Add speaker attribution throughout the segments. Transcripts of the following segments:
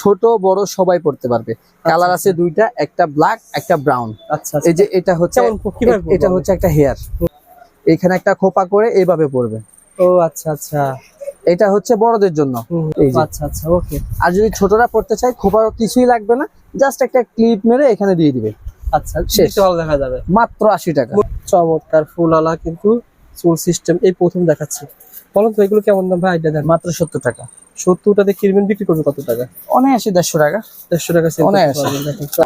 Speaker 1: ছোট বড় সবাই পড়তে পারবে। কালার আছে দুইটা একটা ব্ল্যাক একটা ব্রাউন
Speaker 2: আচ্ছা
Speaker 1: এই যে এটা হচ্ছে এটা হচ্ছে একটা হেয়ার এখানে একটা খোপা করে এইভাবে পড়বে।
Speaker 2: ও আচ্ছা আচ্ছা।
Speaker 1: এটা হচ্ছে বড়দের জন্য।
Speaker 2: আচ্ছা আচ্ছা ওকে।
Speaker 1: আর যদি ছোটরা পড়তে চায় খোপার কিছুই লাগবে না। জাস্ট একটা ক্লিপ মেরে এখানে দিয়ে দিবে।
Speaker 2: আচ্ছা
Speaker 1: শেষ।
Speaker 2: দেখা যাবে।
Speaker 1: মাত্র আশি টাকা।
Speaker 2: চমৎকার ফুলালা কিন্তু চুল সিস্টেম এই প্রথম দেখাচ্ছি। বলুন তো এগুলো কেমন দাম? ভাই আইডিয়া দেন।
Speaker 1: মাত্র সত্তর টাকা।
Speaker 2: সত্তরটাতে কিনবেন বিক্রি করবে কত টাকা?
Speaker 1: অনায়াসে দেড়শো টাকা।
Speaker 2: দেড়শো টাকা
Speaker 1: অনায়াসে।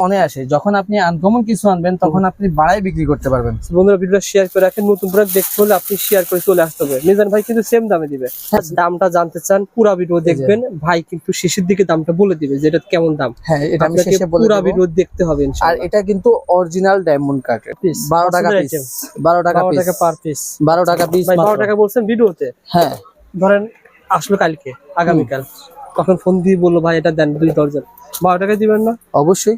Speaker 1: অনায়াসে। যখন আপনি আনকমন কিছু আনবেন তখন আপনি বাড়াই বিক্রি করতে পারবেন।
Speaker 2: বন্ধুরা ভিডিওটা শেয়ার করে রাখেন। নতুন প্রোডাক্ট দেখতে হলে আপনি শেয়ার করে চলে আসতে হবে। মিজান ভাই কিন্তু সেম দামে দিবে। দামটা জানতে চান পুরো ভিডিও দেখবেন। ভাই কিন্তু শেষের দিকে দামটা বলে দিবে যে এটা কেমন দাম।
Speaker 1: হ্যাঁ এটা আমি শেষে বলে
Speaker 2: পুরো ভিডিও দেখতে হবে
Speaker 1: আর এটা কিন্তু অরিজিনাল ডায়মন্ড
Speaker 2: Piece,
Speaker 1: বারো টাকা পিস
Speaker 2: item।
Speaker 1: বারো টাকা
Speaker 2: বারো
Speaker 1: পিস
Speaker 2: টাকা পার পিস
Speaker 1: বারো টাকা পিস
Speaker 2: ভাই বারো টাকা বলছেন ভিডিওতে
Speaker 1: হ্যাঁ।
Speaker 2: ধরেন আসলো কালকে আগামীকাল। তখন ফোন দিয়ে বলল ভাই এটা দেন দুই দরজন বারো টাকা দিবেন না?
Speaker 1: অবশ্যই।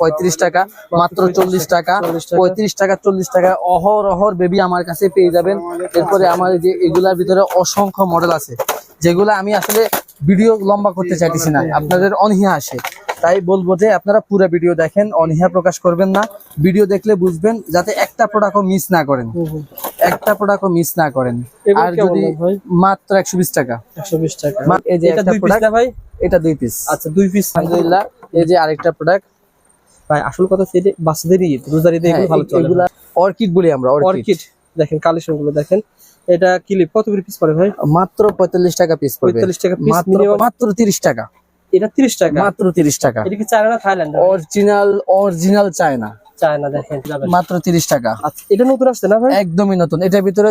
Speaker 1: পঁয়ত্রিশ টাকা মাত্র চল্লিশ টাকা। পঁয়ত্রিশ টাকা চল্লিশ টাকা। অহর অহর বেবি আমার কাছে পেয়ে যাবেন। এরপরে আমার যে এগুলার ভিতরে অসংখ্য মডেল আছে। যেগুলো আমি আসলে ভিডিও লম্বা করতে চাইতেছি না। আপনাদের অনীহা আসে। তাই বলব যে আপনারা পুরো ভিডিও দেখেন অনীহা প্রকাশ করবেন না। ভিডিও দেখলে বুঝবেন যাতে একটা প্রোডাক্টও মিস না করেন। একটা প্রোডাক্টও মিস না করেন। আর যদি মাত্র একশো বিশ টাকা।
Speaker 2: একশো বিশ টাকা।
Speaker 1: এই যে একটা প্রোডাক্ট
Speaker 2: ভাই?
Speaker 1: এটা দুই পিস
Speaker 2: আচ্ছা দুই পিস
Speaker 1: আলহামদুলিল্লাহ এই যে আরেকটা প্রোডাক্ট
Speaker 2: ভাই আসল কথা সেটা বাচ্চাদের ঈদ। রোজার এগুলো ভালো চলে
Speaker 1: হ্যাঁ, অর্কিড বলি আমরা অর্কিড।
Speaker 2: অর্কিড। দেখেন কালেকশনগুলো দেখেন। এটা ক্লিপ কত করে পিস পড়ে ভাই?
Speaker 1: মাত্র পঁয়তাল্লিশ টাকা পিস পড়বে।
Speaker 2: পঁয়তাল্লিশ টাকা পিস
Speaker 1: মাত্র
Speaker 2: মিনিমাম
Speaker 1: মাত্র তিরিশ টাকা।
Speaker 2: এটা তিরিশ টাকা?
Speaker 1: মাত্র তিরিশ টাকা।
Speaker 2: এটা কি China Thailand
Speaker 1: original original China.
Speaker 2: China দেখেন
Speaker 1: মাত্র তিরিশ টাকা।
Speaker 2: আচ্ছা এটা নতুন আসছে না ভাই?
Speaker 1: একদমই নতুন। এটার ভিতরে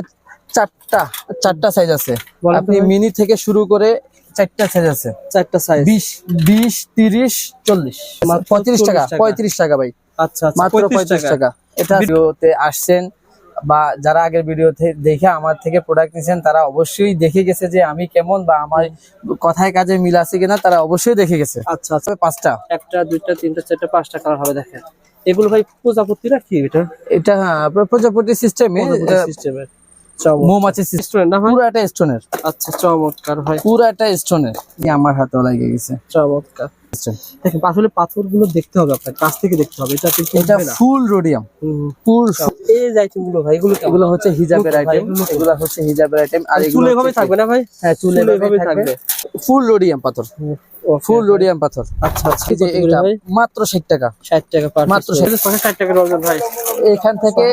Speaker 1: চারটা চারটা সাইজ আছে। আপনি মিনি থেকে শুরু করে চারটা সাইজ আছে।
Speaker 2: চারটা সাইজ
Speaker 1: বিশ বিশ তিরিশ চল্লিশ।
Speaker 2: মাত্র
Speaker 1: পঁয়ত্রিশ টাকা
Speaker 2: 40 টাকা।
Speaker 1: পঁয়ত্রিশ টাকা ভাই।
Speaker 2: আচ্ছা আচ্ছা
Speaker 1: মাত্র পঁয়ত্রিশ টাকা। এটা ভিডিওতে আসছেন বা যারা আগের ভিডিওতে দেখে আমার থেকে প্রোডাক্ট নিছেন তারা অবশ্যই দেখে গেছে যে আমি কেমন বা আমার কথায় কাজে মিল আছে কিনা তারা অবশ্যই দেখে গেছে।
Speaker 2: আচ্ছা আচ্ছা।
Speaker 1: পাঁচটা।
Speaker 2: একটা দুইটা তিনটা চারটা পাঁচটা কালার হবে দেখেন। এগুলো ভাই প্রজাপতি না কি এটা?
Speaker 1: এটা হ্যাঁ, প্রজাপতি সিস্টেমে
Speaker 2: সিস্টেমের
Speaker 1: মৌমাছি সিস্টেম
Speaker 2: রেস্টুরেন্ট না
Speaker 1: স্টোনের
Speaker 2: আচ্ছা চমৎকার ভাই।
Speaker 1: পুরো একটা স্টোনের আমার হাতে লাগে গেছে।
Speaker 2: চমৎকার। দেখেন আসলে পাথরগুলো দেখতে হবে আপনার কাছ থেকে দেখতে হবে। এটা
Speaker 1: এটা ফুল রোডিয়াম ফুল
Speaker 2: এই যে আইটেম ভাই এগুলো
Speaker 1: এগুলো হচ্ছে হিজাবের আইটেম
Speaker 2: এগুলো-
Speaker 1: হচ্ছে হিজাবের আইটেম আর এগুলো
Speaker 2: এভাবে থাকবে না ভাই?
Speaker 1: হ্যাঁ চুল এভাবে থাকবে। ফুল রোডিয়াম পাথর। ফুল রোডিয়াম পাথর।
Speaker 2: আচ্ছা আচ্ছা।
Speaker 1: এই যে এটা মাত্র ষাট টাকা।
Speaker 2: 60 টাকা পার
Speaker 1: মাত্র
Speaker 2: মাত্র 60 টাকা ভাই।
Speaker 1: এখান থেকে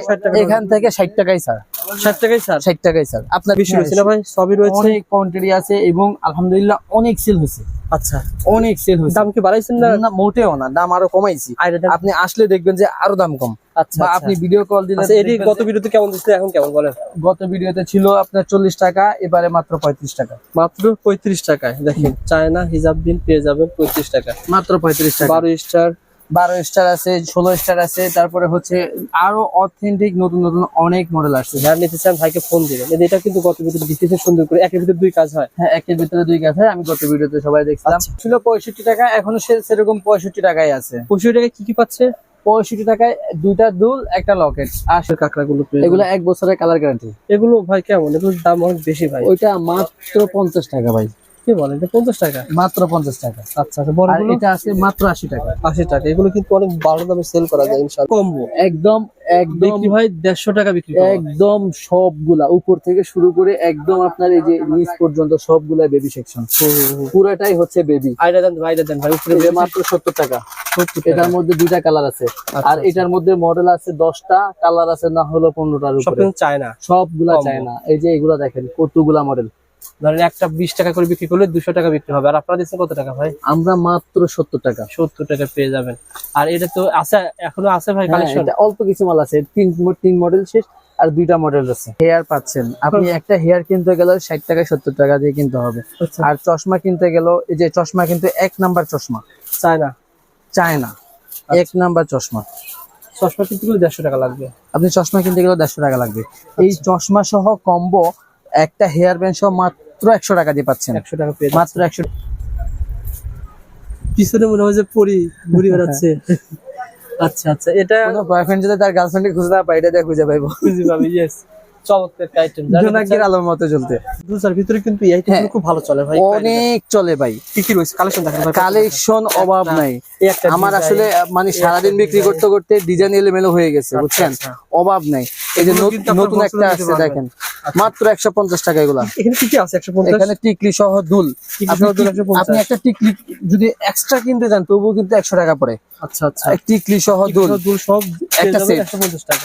Speaker 1: এখান থেকে ষাট টাকাই স্যার
Speaker 2: 60 টাকাই স্যার
Speaker 1: ষাট টাকাই স্যার আপনার
Speaker 2: বেশি হয়েছে ভাই? সবই রয়েছে।
Speaker 1: অনেক কোয়ান্টিটি আছে এবং আলহামদুলিল্লাহ অনেক সেল হয়েছে।
Speaker 2: আচ্ছা।
Speaker 1: অনেক সেল হয়েছে।
Speaker 2: দাম কি বাড়াইছেন না?
Speaker 1: না মোটেও না দাম আরও কমাইছি। আপনি আসলে দেখবেন যে আরও দাম কম।
Speaker 2: আচ্ছা আচ্ছা।
Speaker 1: আপনি ভিডিও কল দিলে
Speaker 2: আচ্ছা এটি গত ভিডিওতে কেমন দিচ্ছে এখন কেমন বলেন?
Speaker 1: গত ভিডিওতে ছিল আপনার চল্লিশ টাকা এবারে মাত্র পঁয়ত্রিশ টাকা।
Speaker 2: মাত্র পঁয়ত্রিশ টাকায় দেখেন চায়না হিজাব দিন পেয়ে যাবেন পঁয়ত্রিশ টাকা।
Speaker 1: মাত্র পঁয়ত্রিশ টাকা।
Speaker 2: বারো স্টার
Speaker 1: বারো স্টার আছে ষোলো স্টার আছে তারপরে হচ্ছে আরও অথেন্টিক নতুন নতুন অনেক মডেল আসছে।
Speaker 2: যারা নিতে চান ভাইকে ফোন দিবেন। এটা কিন্তু গত ভিডিওতে দিতেছে সুন্দর করে। একের ভিতরে দুই কাজ হয়।
Speaker 1: হ্যাঁ একের ভিতরে দুই কাজ হয় আমি গত ভিডিওতে সবাই দেখছিলাম।
Speaker 2: আচ্ছা।
Speaker 1: ছিল পঁয়ষট্টি টাকা এখনও সে সেরকম পঁয়ষট্টি টাকায় আছে।
Speaker 2: পঁচিশ টাকায় কি কি পাচ্ছে?
Speaker 1: পঁয়ষট্টি টাকায় দুইটা দুল একটা লকেট। আর
Speaker 2: কাঁকড়াগুলো কাঁকড়া গুলো
Speaker 1: এগুলো এক বছরের কালার গ্যারান্টি
Speaker 2: এগুলো ভাই কেমন? এগুলোর দাম অনেক বেশি ভাই।
Speaker 1: ওইটা মাত্র পঞ্চাশ টাকা ভাই।
Speaker 2: কি বলেন এটা পঞ্চাশ টাকা?
Speaker 1: মাত্র পঞ্চাশ টাকা।
Speaker 2: আচ্ছা আচ্ছা বড়
Speaker 1: এটা আছে মাত্র আশি টাকা।
Speaker 2: আশি টাকা। এগুলো কিন্তু অনেক ভালো দামে সেল করা যায় ইনশাল্লাহ কমবো।
Speaker 1: একদম একদম
Speaker 2: বিক্রি ভাই দেড়শো টাকা বিক্রি
Speaker 1: একদম সবগুলা উপর থেকে শুরু করে একদম আপনার এই যে নিচ পর্যন্ত সবগুলা বেবি সেকশন। পুরাটাই হচ্ছে বেবি
Speaker 2: আইডিয়া দেন ভাই দেন ভাই উপরে
Speaker 1: মাত্র সত্তর টাকা। এটার মধ্যে দুইটা কালার আছে। আর
Speaker 2: আচ্ছা।
Speaker 1: এটার মধ্যে মডেল আছে দশটা কালার আছে না হলো পনেরোটার
Speaker 2: সব
Speaker 1: উপরে।
Speaker 2: কিন্তু চায়না।
Speaker 1: সবগুলা
Speaker 2: কম।
Speaker 1: চায় না এই যে এগুলা দেখেন কতগুলা মডেল
Speaker 2: ধরেন একটা বিশ টাকা করে বিক্রি করলে দুশো টাকা বিক্রি হবে। আর আপনারা দিচ্ছেন কত টাকা ভাই?
Speaker 1: আমরা মাত্র সত্তর টাকা।
Speaker 2: সত্তর টাকা পেয়ে যাবেন। আর এটা তো আছে এখনও আছে ভাই
Speaker 1: হ্যাঁ,
Speaker 2: কালেকশন
Speaker 1: অল্প কিছু মাল আছে। তিন তিন মডেল শেষ আর দুইটা মডেল আছে। হেয়ার পাচ্ছেন। আপনি একটা হেয়ার কিনতে গেলে ষাট টাকা সত্তর টাকা দিয়ে কিনতে হবে।
Speaker 2: আচ্ছা।
Speaker 1: আর চশমা কিনতে গেল এই যে চশমা কিন্তু এক নাম্বার চশমা।
Speaker 2: চায়না?
Speaker 1: চায় না এক নাম্বার চশমা।
Speaker 2: চশমা কিনতে গেলে দেড়শো টাকা লাগবে।
Speaker 1: আপনি চশমা কিনতে গেলে দেড়শো টাকা লাগবে। এই চশমা সহ কম্বো একটা হেয়ার ব্যান্ড সহ মাত্র একশো টাকা দিয়ে পাচ্ছেন।
Speaker 2: একশো টাকা পেয়ে
Speaker 1: মাত্র একশো
Speaker 2: পিছনে মনে হয় যে পরি ঘুরে বেড়াচ্ছে। আচ্ছা আচ্ছা এটা
Speaker 1: বয়ফ্রেন্ড যদি তার গার্লফ্রেন্ডকে খুঁজে না পাই এটা দিয়ে খুঁজে পাইবো।
Speaker 2: খুঁজে পাবি ইয়েস চমৎকার আইটেম
Speaker 1: জোনাকির আলোর মতো চলতে।
Speaker 2: দুজার ভিতরে কিন্তু এই আইটেম
Speaker 1: হ্যাঁ।
Speaker 2: খুব ভালো চলে ভাই।
Speaker 1: অনেক চলে ভাই।
Speaker 2: কি কি রয়েছে? কালেকশন দেখেন ভাই।
Speaker 1: কালেকশন অভাব নাই। আমার আসলে মানে সারাদিন বিক্রি করতে করতে ডিজাইন এলোমেলো হয়ে গেছে বুঝছেন?
Speaker 2: আচ্ছা।
Speaker 1: অভাব নাই। এই যে নতুন- একটা আসছে দেখেন। মাত্র একশো পঞ্চাশ টাকা এগুলা।
Speaker 2: এখানে কি কি আছে? একশো পঞ্চাশ?
Speaker 1: এখানে টিকলি সহ দুল। আপনি
Speaker 2: সহ দুল
Speaker 1: টিক-
Speaker 2: 150
Speaker 1: আপনি একটা টিকলি যদি এক্সট্রা কিনতে যান তবুও কিন্তু একশো টাকা পড়ে।
Speaker 2: আচ্ছা আচ্ছা।
Speaker 1: টিকলি সহ দুল।
Speaker 2: দুল সব
Speaker 1: একটা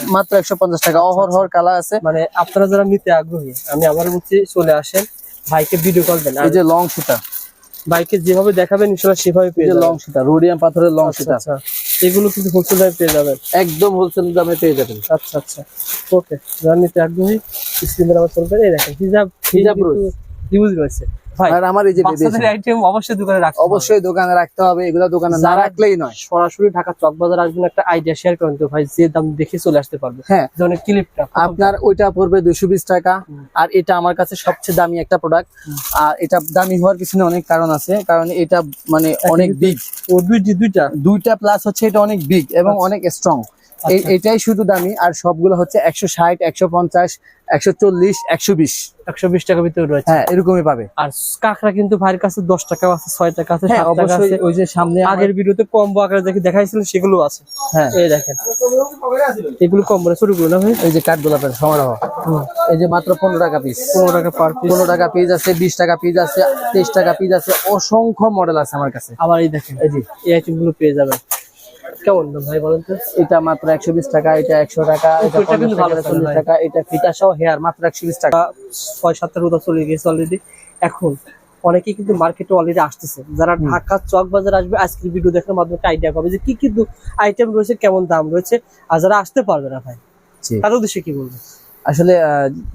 Speaker 1: মাত্র একশো পঞ্চাশ টাকা। অহর হর কালা আছে।
Speaker 2: মানে আপনারা যারা নিতে আগ্রহী আমি আবার বলছি চলে আসেন ভাইকে ভিডিও কল দেন।
Speaker 1: এই যে লং সুতা
Speaker 2: ভাইকে যেভাবে দেখাবেন ইনশাআল্লাহ সেভাবে পেয়ে যাবেন।
Speaker 1: লং সুতা রোডিয়াম পাথরের লং
Speaker 2: আচ্ছা,
Speaker 1: সুতা
Speaker 2: আচ্ছা। এগুলো কিন্তু হোলসেল দামে পেয়ে যাবেন।
Speaker 1: একদম হোলসেল দামে পেয়ে যাবেন।
Speaker 2: আচ্ছা আচ্ছা। ওকে যারা নিতে আগ্রহী স্ক্রিনে আমার চলবে এই দেখেন হিজাব
Speaker 1: হিজাব
Speaker 2: ইউজ রয়েছে।
Speaker 1: আর আমার এই যে
Speaker 2: বাচ্চাদের আইটেম অবশ্যই দোকানে রাখতে হবে।
Speaker 1: অবশ্যই দোকানে রাখতে হবে এগুলা দোকানে না রাখলেই নয়।
Speaker 2: সরাসরি ঢাকা চক বাজার আসবেন একটা আইডিয়া শেয়ার করেন তো ভাই যে দাম দেখে চলে আসতে পারবে।
Speaker 1: হ্যাঁ।
Speaker 2: যেমন ক্লিপটা
Speaker 1: আপনার ওইটা পড়বে দুশো বিশ টাকা আর এটা আমার কাছে সবচেয়ে দামি একটা প্রোডাক্ট আর এটা দামি হওয়ার পিছনে অনেক কারণ আছে কারণ এটা মানে অনেক বিগ
Speaker 2: ও দুইটি দুইটা?
Speaker 1: দুইটা প্লাস হচ্ছে এটা অনেক বিগ এবং অনেক স্ট্রং
Speaker 2: আচ্ছা।
Speaker 1: এটাই শুধু দামি আর সবগুলো হচ্ছে একশো ষাট একশো পঞ্চাশ একশো চল্লিশ একশো বিশ।
Speaker 2: একশো বিশ টাকার ভিতরে রয়েছে।
Speaker 1: হ্যাঁ এরকমই পাবে।
Speaker 2: আর কাঁকড়া কিন্তু ভাইয়ের কাছে দশ টাকা আছে ছয় টাকা আছে
Speaker 1: হ্যাঁ
Speaker 2: টাকা
Speaker 1: অবশ্যই ওই যে সামনে
Speaker 2: আগের ভিডিওতে কম্বো আকারে দেখে দেখাইছিল সেগুলো আছে।
Speaker 1: হ্যাঁ।
Speaker 2: এই দেখেন। এগুলো কম্বো না ছোটগুলো না ভাই?
Speaker 1: এই যে কাঠ গোলাপের সমারোহ। এই যে মাত্র পনেরো টাকা পিস
Speaker 2: পনেরো টাকা পার পিস
Speaker 1: পনেরো টাকা পিস আছে বিশ টাকা পিস আছে তেইশ টাকা পিস আছে অসংখ্য মডেল আছে আমার কাছে।
Speaker 2: আবার এই দেখেন
Speaker 1: এই যে।
Speaker 2: এই আইটেমগুলো পেয়ে যাবেন। কেমন দাম ভাই বলেন তো?
Speaker 1: এটা মাত্র একশো বিশ টাকা এটা একশো টাকা এটা
Speaker 2: কিন্তু ভালো
Speaker 1: চল্লিশ। টাকা এটা ফিতা সহ হেয়ার মাত্র একশো বিশ টাকা।
Speaker 2: ছয় সাতটার কোথাও চলে গেছে অলরেডি এখন অনেকেই কিন্তু মার্কেটে অলরেডি আসতেছে। যারা ঢাকা চক বাজার আসবে আজকের ভিডিও দেখার মাধ্যমে আইডিয়া পাবে যে কি কি আইটেম রয়েছে কেমন দাম রয়েছে আর যারা আসতে পারবে না ভাই
Speaker 1: জি।
Speaker 2: তাদের উদ্দেশ্যে কি বলব?
Speaker 1: আসলে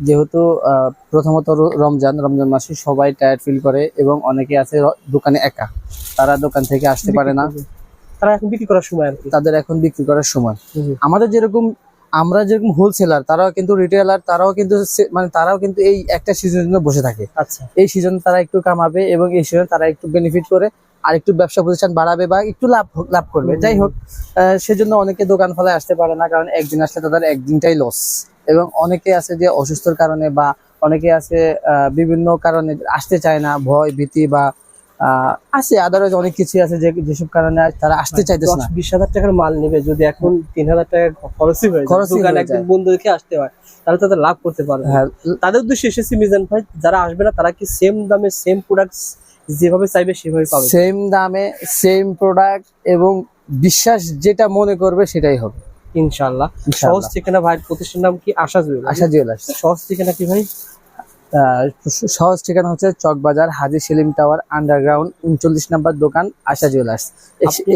Speaker 1: যেহেতু প্রথমত রমজান রমজান মাসে সবাই টায়ার্ড ফিল করে এবং অনেকে আছে দোকানে একা। তারা দোকান থেকে আসতে পারে না।
Speaker 2: তারা এখন বিক্রি করার সময় আর কি।
Speaker 1: তাদের এখন বিক্রি করার সময়। আমাদের যেরকম আমরা যেরকম হোলসেলার তারাও কিন্তু রিটেলার তারাও কিন্তু মানে তারাও কিন্তু এই একটা সিজনের জন্য বসে থাকে।
Speaker 2: আচ্ছা।
Speaker 1: এই সিজন তারা একটু কামাবে এবং এই সিজন তারা একটু বেনিফিট করে আর একটু ব্যবসা প্রতিষ্ঠান বাড়াবে বা একটু লাভ লাভ করবে। যাই হোক সেজন্য অনেকে দোকান ফলে আসতে পারে না কারণ একদিন আসলে তাদের একদিনটাই লস এবং অনেকে আছে যে অসুস্থর কারণে বা অনেকে আছে বিভিন্ন কারণে আসতে চায় না ভয় ভীতি বা আছে আদারওয়াইজ অনেক কিছু আছে যে যেসব কারণে তারা আসতে চাইতেছে না।
Speaker 2: বিশ হাজার টাকার মাল নেবে যদি এখন তিন হাজার টাকা খরচই হয়ে
Speaker 1: হয়ে
Speaker 2: একদিন
Speaker 1: যায়।
Speaker 2: রেখে আসতে হয় তাহলে তাদের লাভ করতে পারবে
Speaker 1: হ্যাঁ।
Speaker 2: তাদের উদ্দেশ্যে এসেছি মিজান ভাই যারা আসবে না তারা কি সেম দামে সেম প্রোডাক্ট যেভাবে চাইবে সেভাবে পাবে?
Speaker 1: সেম দামে সেম প্রোডাক্ট এবং বিশ্বাস যেটা মনে করবে সেটাই হবে।
Speaker 2: ইনশাল্লাহ সহজ ঠিকানা ভাই প্রতিষ্ঠান নাম কি? Asha jewel
Speaker 1: Asha jewellers.
Speaker 2: সহজ ঠিকানা কি ভাই?
Speaker 1: সহজ ঠিকানা হচ্ছে চকবাজার হাজি সেলিম টাওয়ার আন্ডারগ্রাউন্ড উনচল্লিশ নাম্বার দোকান আশা জুয়েলার্স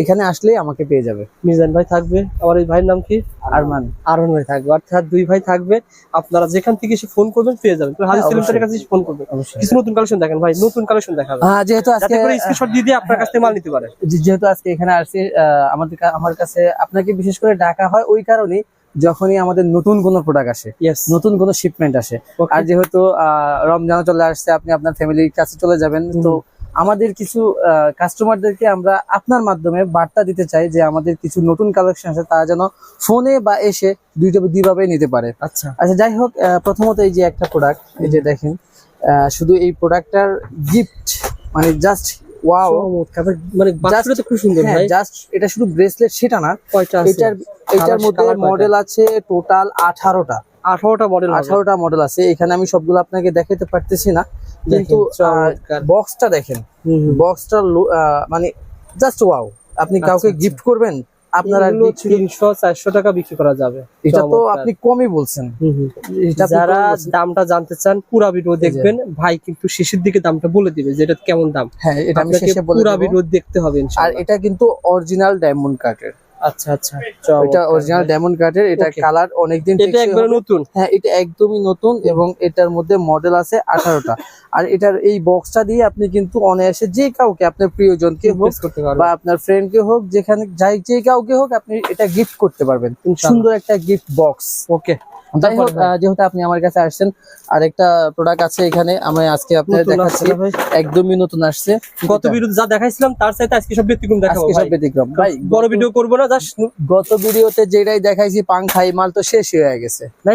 Speaker 1: এখানে আসলেই আমাকে পেয়ে যাবে।
Speaker 2: মিজান ভাই থাকবে। আমার এই ভাইয়ের নাম কি?
Speaker 1: আরমান।
Speaker 2: আরন ভাই থাকবে। অর্থাৎ দুই ভাই থাকবে। আপনারা যেখান থেকে এসে ফোন করবেন পেয়ে যাবেন। তো হাজি
Speaker 1: হ্যাঁ,
Speaker 2: সেলিম
Speaker 1: অবশ্যই।
Speaker 2: কাছে ফোন করবেন। কিছু নতুন কালেকশন দেখেন ভাই। নতুন কালেকশন দেখাবে
Speaker 1: আহ, যেহেতু আজকে
Speaker 2: স্ক্রিনশট দিয়ে দিয়ে আপনার কাছ থেকে মাল নিতে পারে।
Speaker 1: যেহেতু আজকে এখানে আসছি আহ, আমাদের আমার কাছে আপনাকে বিশেষ করে ডাকা হয় ওই কারণেই যখনই আমাদের নতুন কোনো প্রোডাক্ট আসে নতুন কোনো শিপমেন্ট আসে আর যেহেতু রমজান চলে আসছে আপনি আপনার ফ্যামিলির কাছে চলে যাবেন তো আমাদের কিছু কাস্টমারদেরকে আমরা আপনার মাধ্যমে বার্তা দিতে চাই যে আমাদের কিছু নতুন কালেকশন আছে তারা যেন ফোনে বা এসে দুইটা দুইভাবে নিতে পারে।
Speaker 2: আচ্ছা।
Speaker 1: আচ্ছা যাই হোক প্রথমত এই যে একটা প্রোডাক্ট এই যে দেখেন শুধু এই প্রোডাক্টটার গিফট মানে জাস্ট ওয়াও
Speaker 2: চমৎকার। মানে বাক্সটা তো খুব সুন্দর ভাই।
Speaker 1: জাস্ট এটা শুধু ব্রেসলেট সেটা না।
Speaker 2: কয়টা আছে?
Speaker 1: এটার এটার মধ্যে মডেল আছে টোটাল আঠারোটা।
Speaker 2: আঠারোটা মডেল
Speaker 1: আঠারোটা মডেল আছে। এখানে আমি সবগুলো আপনাকে দেখাতে পারতেছি না। কিন্তু বক্সটা দেখেন। বক্সটা মানে জাস্ট ওয়াও আপনি
Speaker 2: আচ্ছা,
Speaker 1: কাউকে
Speaker 2: আচ্ছা।
Speaker 1: গিফট করবেন আপনার
Speaker 2: তিনশো চারশো টাকা বিক্রি করা যাবে।
Speaker 1: এটা তো আপনি কমই বলছেন।
Speaker 2: যারা দামটা জানতে চান পুরা ভিডিও দেখবেন। ভাই কিন্তু শেষের দিকে দামটা বলে দিবে যে এটা কেমন দাম।
Speaker 1: হ্যাঁ এটা আমি শেষে বলে
Speaker 2: পুরা ভিডিও দেখতে হবে
Speaker 1: আর এটা কিন্তু অরিজিনাল ডায়মন্ড কাটের
Speaker 2: আচ্ছা আচ্ছা।
Speaker 1: এটা অরিজিনাল
Speaker 2: ভাই।
Speaker 1: ডায়মন্ড কাটের এটা কালার অনেকদিন
Speaker 2: এটা নতুন?
Speaker 1: হ্যাঁ এটা একদমই নতুন এবং এটার মধ্যে মডেল আছে আঠারোটা। আর এটার এই বক্সটা দিয়ে আপনি কিন্তু অনায়াসে যে কাউকে আপনার প্রিয়জনকে হোক বা আপনার ফ্রেন্ডকে হোক যেখানে যাই যে কাউকে হোক আপনি এটা গিফট করতে পারবেন। সুন্দর একটা গিফট বক্স
Speaker 2: ওকে
Speaker 1: যাই হোক যেহেতু আপনি আমার কাছে আসছেন আরেকটা প্রোডাক্ট আছে এখানে আমি আজকে আপনাদের
Speaker 2: নতুন
Speaker 1: দেখাচ্ছি? একদমই নতুন আসছে।
Speaker 2: গত
Speaker 1: এটা-
Speaker 2: ভিডিও যা দেখাইছিলাম তার সাথে আজকে সব ব্যতিক্রম দেখাবো
Speaker 1: আজকে সব। ব্যতিক্রম। ভাই
Speaker 2: বড় ভিডিও করব না জাস্ট
Speaker 1: গত ভিডিওতে যেটাই দেখাইছি পাংখাই মাল তো শেষ হয়ে গেছে।
Speaker 2: না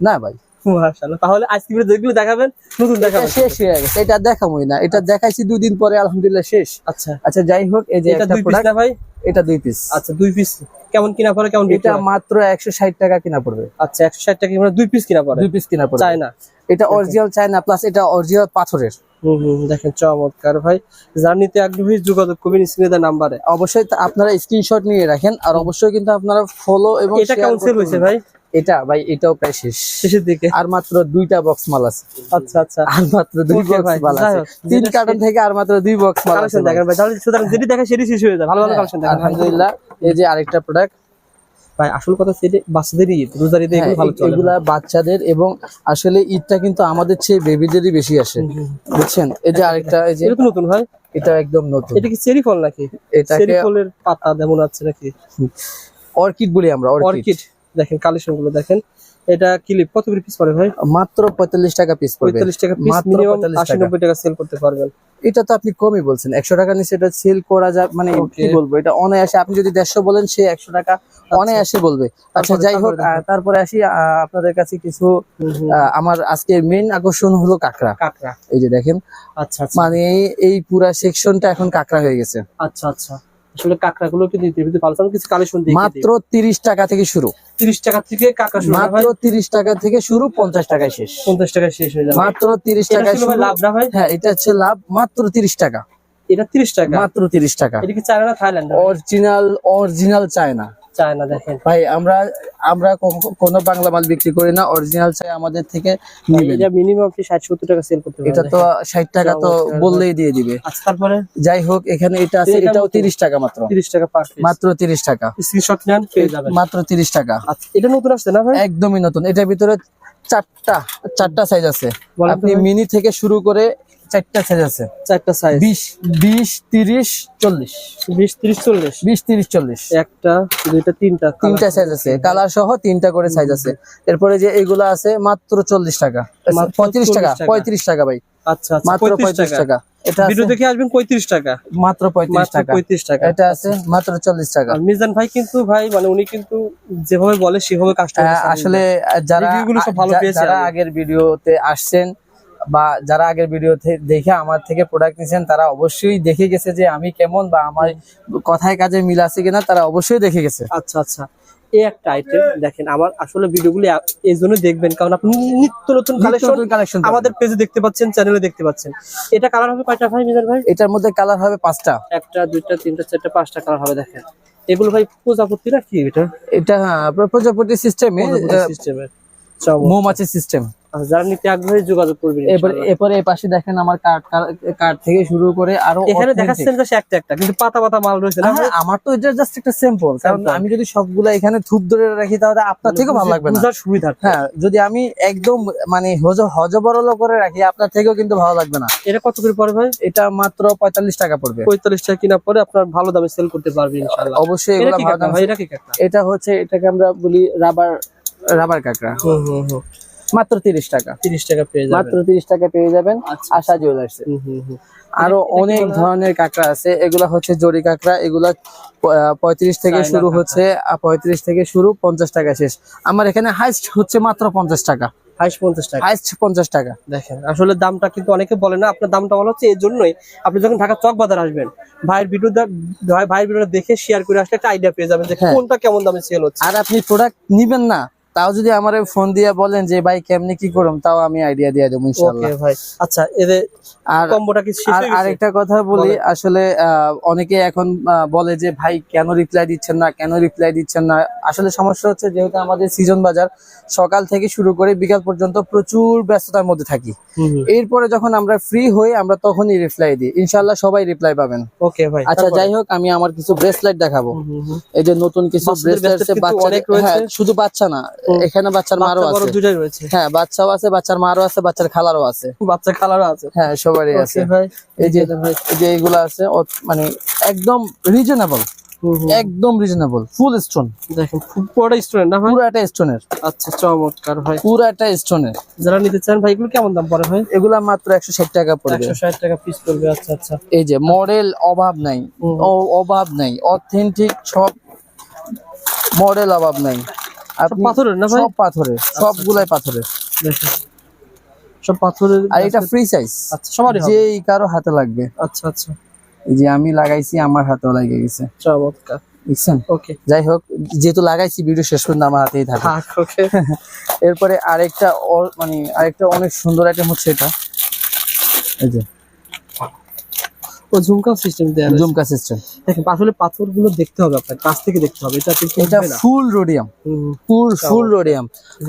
Speaker 1: না ভাই।
Speaker 2: মাশাআল্লাহ। তাহলে আজকে যেগুলো দেখাবেন নতুন
Speaker 1: এটা
Speaker 2: দেখাবেন।
Speaker 1: শেষ হয়ে গেছে এটা দেখাবোই না। এটা দেখাইছি দুই দিন পরে আলহামদুলিল্লাহ শেষ।
Speaker 2: আচ্ছা।
Speaker 1: আচ্ছা যাই হোক এই যে
Speaker 2: এটা দুই পিস না ভাই?
Speaker 1: এটা দুই পিস
Speaker 2: আচ্ছা দুই পিস কেমন কিনা পড়ে কেমন
Speaker 1: এটা মাত্র একশো ষাট টাকা কিনা পড়বে।
Speaker 2: আচ্ছা একশো ষাট টাকা দুই পিস কিনা পড়ে?
Speaker 1: দুই পিস কিনা পড়বে।
Speaker 2: চায় না
Speaker 1: এটা অরিজিনাল চায়না প্লাস এটা অরিজিনাল পাথরের।
Speaker 2: দেখেন চমৎকার ভাই। যার নিতে আগ্রহী যোগাযোগ করবেন স্ক্রিনে নাম্বারে
Speaker 1: অবশ্যই আপনারা স্ক্রিনশট নিয়ে রাখেন আর অবশ্যই কিন্তু আপনারা ফলো এবং
Speaker 2: এটা হয়েছে ভাই।
Speaker 1: এটা ভাই এটাও প্রায় শেষ।
Speaker 2: শেষের দিকে।
Speaker 1: আর মাত্র দুইটা বক্স মাল আছে।
Speaker 2: আচ্ছা আচ্ছা।
Speaker 1: আর মাত্র দুই বক্স মাল আছে। তিন কার্টন থেকে আর মাত্র দুই বক্স মাল আছে
Speaker 2: দেখেন ভাই। তাহলে সুতরাং যেটি দেখা সেটি শেষ হয়ে যায়। ভালো ভালো
Speaker 1: হ্যাঁ,
Speaker 2: কালেকশন দেখেন
Speaker 1: আলহামদুলিল্লাহ এই যে আরেকটা প্রোডাক্ট
Speaker 2: ভাই আসল কথা সেটি বাচ্চাদেরই ঈদ রোজার ঈদে এগুলো ভালো চলে
Speaker 1: হ্যাঁ, এগুলা বাচ্চাদের এবং আসলে ঈদটা কিন্তু আমাদের চেয়ে বেবিদেরই বেশি আসে। বুঝছেন? এই যে আরেকটা এই যে
Speaker 2: এটা নতুন ভাই?
Speaker 1: এটা একদম নতুন।
Speaker 2: এটা কি চেরি ফল নাকি?
Speaker 1: এটা
Speaker 2: চেরি ফলের পাতা যেমন আছে নাকি?
Speaker 1: অর্কিড বলি আমরা অর্কিড।
Speaker 2: দেখেন কালেকশনগুলো দেখেন। এটা ক্লিপ কত করে পিস পড়ে ভাই?
Speaker 1: মাত্র পঁয়তাল্লিশ টাকা পিস পড়বে।
Speaker 2: পঁয়তাল্লিশ টাকা পিস
Speaker 1: মাত্র
Speaker 2: মিনিমাম
Speaker 1: 45
Speaker 2: আশি
Speaker 1: টাকা।
Speaker 2: সেল করতে পারবেন।
Speaker 1: এটা তো আপনি কমই বলছেন একশো টাকা নিচে এটা সেল করা যায় মানে কি বলব এটা অনায়াসে আপনি যদি দেড়শো বলেন সে একশো টাকা অনায়াসে বলবে। আচ্ছা যাই হোক
Speaker 2: তারপরে
Speaker 1: আসি আপনাদের কাছে কিছু আমার আজকে মেইন আকর্ষণ হলো কাঁকড়া।
Speaker 2: কাঁকড়া।
Speaker 1: এই যে দেখেন
Speaker 2: আচ্ছা আচ্ছা।
Speaker 1: মানে এই পুরা সেকশনটা এখন কাঁকড়া হয়ে গেছে।
Speaker 2: আচ্ছা আচ্ছা। আসলে কিন্তু কিছু কালেকশন
Speaker 1: মাত্র তিরিশ টাকা থেকে শুরু।
Speaker 2: তিরিশ টাকা থেকে কাঁকড়া শুরু
Speaker 1: মাত্র তিরিশ টাকা থেকে শুরু পঞ্চাশ টাকায় শেষ।
Speaker 2: পঞ্চাশ টাকা শেষ হয়ে যাবে।
Speaker 1: মাত্র তিরিশ
Speaker 2: এটা
Speaker 1: টাকায়
Speaker 2: ছিল
Speaker 1: শুরু।
Speaker 2: লাভ না ভাই
Speaker 1: হ্যাঁ এটা হচ্ছে লাভ। মাত্র তিরিশ টাকা।
Speaker 2: এটা তিরিশ টাকা।
Speaker 1: মাত্র তিরিশ টাকা।
Speaker 2: এটা কি China Thailand
Speaker 1: original original China.
Speaker 2: China দেখেন।
Speaker 1: ভাই আমরা আমরা কোনো বাংলা মাল বিক্রি করি না অরিজিনাল চাই আমাদের থেকে
Speaker 2: এটা মিনিমাম আপনি ষাট সত্তর টাকা সেল করতে
Speaker 1: এটা তো ষাট টাকা তো বললেই দিয়ে দিবে।
Speaker 2: আচ্ছা তারপরে?
Speaker 1: যাই হোক এখানে এটা আছে এটাও
Speaker 2: নতুন।
Speaker 1: তিরিশ টাকা মাত্র।
Speaker 2: তিরিশ টাকা পার পিস
Speaker 1: মাত্র তিরিশ টাকা।
Speaker 2: স্ক্রিনশট নেন পেয়ে যাবেন।
Speaker 1: মাত্র তিরিশ টাকা।
Speaker 2: আচ্ছা এটা নতুন আসছে না ভাই?
Speaker 1: একদমই নতুন। এটার ভিতরে চারটা চারটা সাইজ আছে। আপনি মিনি থেকে শুরু করে চারটা সাইজ আছে।
Speaker 2: চারটা সাইজ
Speaker 1: বিশ বিশ তিরিশ চল্লিশ।
Speaker 2: বিশ তিরিশ চল্লিশ।
Speaker 1: বিশ তিরিশ চল্লিশ।
Speaker 2: একটা দুইটা তিনটা
Speaker 1: তিনটা সাইজ আছে। কালার সহ তিনটা করে সাইজ আছে। এরপরে যে এগুলো আছে মাত্র চল্লিশ টাকা। পঁয়ত্রিশ টাকা
Speaker 2: 40 টাকা।
Speaker 1: পঁয়ত্রিশ টাকা ভাই।
Speaker 2: আচ্ছা আচ্ছা
Speaker 1: মাত্র পঁয়ত্রিশ টাকা। এটা
Speaker 2: ভিডিও দেখে আসবেন পঁয়ত্রিশ টাকা।
Speaker 1: মাত্র পঁয়ত্রিশ
Speaker 2: মাত্র
Speaker 1: টাকা।
Speaker 2: পঁয়ত্রিশ টাকা।
Speaker 1: এটা আছে মাত্র চল্লিশ টাকা।
Speaker 2: মিজান ভাই কিন্তু ভাই মানে উনি কিন্তু যেভাবে বলে সেভাবে কাস্টমার
Speaker 1: আসলে যারা
Speaker 2: Review সব ভালো পেয়েছি
Speaker 1: যারা। আগের ভিডিওতে আসছেন বা যারা আগের ভিডিওতে দেখে আমার থেকে প্রোডাক্ট নিছেন তারা অবশ্যই দেখে গেছে যে আমি কেমন বা আমার কথায় কাজে মিল আছে কিনা তারা অবশ্যই দেখে গেছে।
Speaker 2: আচ্ছা আচ্ছা। এই একটা আইটেম দেখেন আমার আসলে ভিডিওগুলি এই জন্য দেখবেন কারণ আপনি নিত্য নতুন কালেকশন
Speaker 1: কালেকশন
Speaker 2: আমাদের পেজে দেখতে পাচ্ছেন চ্যানেলে দেখতে পাচ্ছেন। এটা কালার হবে কয়টা ভাই মিজান ভাই?
Speaker 1: এটার মধ্যে কালার হবে পাঁচটা।
Speaker 2: একটা দুইটা তিনটা চারটা পাঁচটা কালার হবে দেখেন। এগুলো ভাই প্রজাপতি না কি এটা?
Speaker 1: এটা হ্যাঁ, প্রজাপতি সিস্টেমে মৌমাছি সিস্টেম
Speaker 2: যারা নিতে আগ্রহী যোগাযোগ করবেন
Speaker 1: এরপর এরপরে এই পাশে দেখেন আমার কার্ড কার্ড থেকে শুরু করে আরও
Speaker 2: এখানে। দেখাচ্ছেন একটা একটা কিন্তু পাতা পাতা মাল রয়েছে না?
Speaker 1: হ্যাঁ, আমার তো এটা জাস্ট একটা স্যাম্পল কারণ আমি যদি সবগুলা এখানে থুপ ধরে রাখি তাহলে আপনার থেকেও ভালো লাগবে না।
Speaker 2: বুঝার সুবিধা
Speaker 1: হ্যাঁ যদি আমি একদম মানে হজ হজবরল করে রাখি আপনার থেকেও কিন্তু ভালো লাগবে না।
Speaker 2: এটা কত করে পড়বে ভাই?
Speaker 1: এটা মাত্র পঁয়তাল্লিশ টাকা পড়বে।
Speaker 2: পঁয়তাল্লিশ টাকা কিনা পরে আপনার ভালো দামে সেল করতে পারবেন ইনশাআল্লাহ।
Speaker 1: অবশ্যই
Speaker 2: এটা
Speaker 1: এগুলো ভালো দাম
Speaker 2: এটা কি কাঁকড়া?
Speaker 1: এটা হচ্ছে এটাকে আমরা বলি রাবার রাবার কাঁকড়া।
Speaker 2: হুম হুম হুম।
Speaker 1: মাত্র তিরিশ টাকা।
Speaker 2: তিরিশ টাকা পেয়ে যাবেন।
Speaker 1: মাত্র তিরিশ টাকা পেয়ে যাবেন
Speaker 2: আচ্ছা।
Speaker 1: আশা জুয়েলার্সে
Speaker 2: আরও
Speaker 1: অনেক ধরনের কাঁকড়া আছে এগুলা হচ্ছে জরি কাঁকড়া এগুলা পঁয়ত্রিশ থেকে শুরু হচ্ছে পঁয়ত্রিশ থেকে শুরু পঞ্চাশ টাকা শেষ। আমার এখানে হাইস্ট হচ্ছে মাত্র পঞ্চাশ টাকা।
Speaker 2: টাকা।
Speaker 1: হাইস্ট পঞ্চাশ টাকা।
Speaker 2: দেখেন আসলে দামটা কিন্তু অনেকে বলে না আপনার দামটা বলা হচ্ছে এই জন্যই আপনি যখন ঢাকা চক বাজার আসবেন ভাইয়ের ভিডিও ভাইয়ের ভিডিওটা দেখে শেয়ার করে আসলে একটা আইডিয়া পেয়ে যাবেন যে
Speaker 1: হ্যাঁ।
Speaker 2: কোনটা কেমন দামে সেল হচ্ছে।
Speaker 1: আর আপনি প্রোডাক্ট নিবেন না তাও যদি আমার ফোন দিয়ে বলেন যে ভাই কেমনি কি করুম? তাও আমি আইডিয়া দিয়ে দেবো
Speaker 2: ভাই। আচ্ছা এদের
Speaker 1: আর
Speaker 2: কম্বোটা কি শেষ হয়ে
Speaker 1: আরেকটা কথা বলি আসলে অনেকে এখন বলে যে ভাই কেন রিপ্লাই দিচ্ছেন না? কেন রিপ্লাই দিচ্ছেন না? আসলে সমস্যা হচ্ছে যেহেতু আমাদের সিজন বাজার সকাল থেকে শুরু করে বিকাল পর্যন্ত প্রচুর ব্যস্ততার মধ্যে থাকি। এরপরে যখন আমরা ফ্রি হই আমরা তখনই রিপ্লাই দিই। ইনশাল্লাহ সবাই রিপ্লাই পাবেন।
Speaker 2: ওকে ভাই
Speaker 1: আচ্ছা যাই হোক আমি আমার কিছু ব্রেসলেট দেখাবো। এই যে নতুন কিছু ব্রেসলেট বাচ্চা। হ্যাঁ শুধু বাচ্চা না। এখানে বাচ্চার মারও আছে।
Speaker 2: দুটাই রয়েছে।
Speaker 1: হ্যাঁ বাচ্চাও আছে বাচ্চার মারও আছে বাচ্চার খালারও আছে।
Speaker 2: বাচ্চা কালারও আছে।
Speaker 1: হ্যাঁ সবারই আছে।
Speaker 2: ভাই
Speaker 1: এই যে এই যে এগুলো আছে মানে একদম রিজনেবল। একদম রিজনেবল ফুল স্টোন
Speaker 2: দেখেন খুব বড় স্টুডেন্ট না ভাই?
Speaker 1: পুরো একটা স্টোনের
Speaker 2: আচ্ছা চমৎকার ভাই।
Speaker 1: পুরো একটা স্টোনের
Speaker 2: যারা নিতে চান ভাই এগুলো কেমন দাম পড়ে ভাই?
Speaker 1: এগুলা মাত্র একশো ষাট টাকা পড়বে।
Speaker 2: একশো ষাট টাকা পিস পড়বে আচ্ছা আচ্ছা।
Speaker 1: এই যে মডেল অভাব নাই। অভাব নাই। অথেন্টিক সব মডেল অভাব নাই।
Speaker 2: পাথরের না ভাই?
Speaker 1: সব পাথরের সবগুলাই পাথরের।
Speaker 2: সব পাথরের
Speaker 1: আর এটা ফ্রি সাইজ
Speaker 2: আচ্ছা সবারই
Speaker 1: যেই কারও হাতে লাগবে।
Speaker 2: আচ্ছা আচ্ছা।
Speaker 1: যে আমি লাগাইছি আমার হাতেও লাগে গেছে।
Speaker 2: চমৎকার।
Speaker 1: বুঝছেন?
Speaker 2: ওকে।
Speaker 1: যাই হোক যেহেতু লাগাইছি ভিডিও শেষ পর্যন্ত আমার হাতেই থাকে
Speaker 2: ওকে।
Speaker 1: এরপরে আরেকটা মানে আরেকটা অনেক সুন্দর আইটেম হচ্ছে এটা। এই যে।
Speaker 2: ও ঝুমকা সিস্টেম দেয়া
Speaker 1: জুমকা সিস্টেম
Speaker 2: দেখেন আসলে পাথরগুলো দেখতে হবে আপনার কাছ থেকে দেখতে হবে এটা আপনি
Speaker 1: এটা full rhodium full full rhodium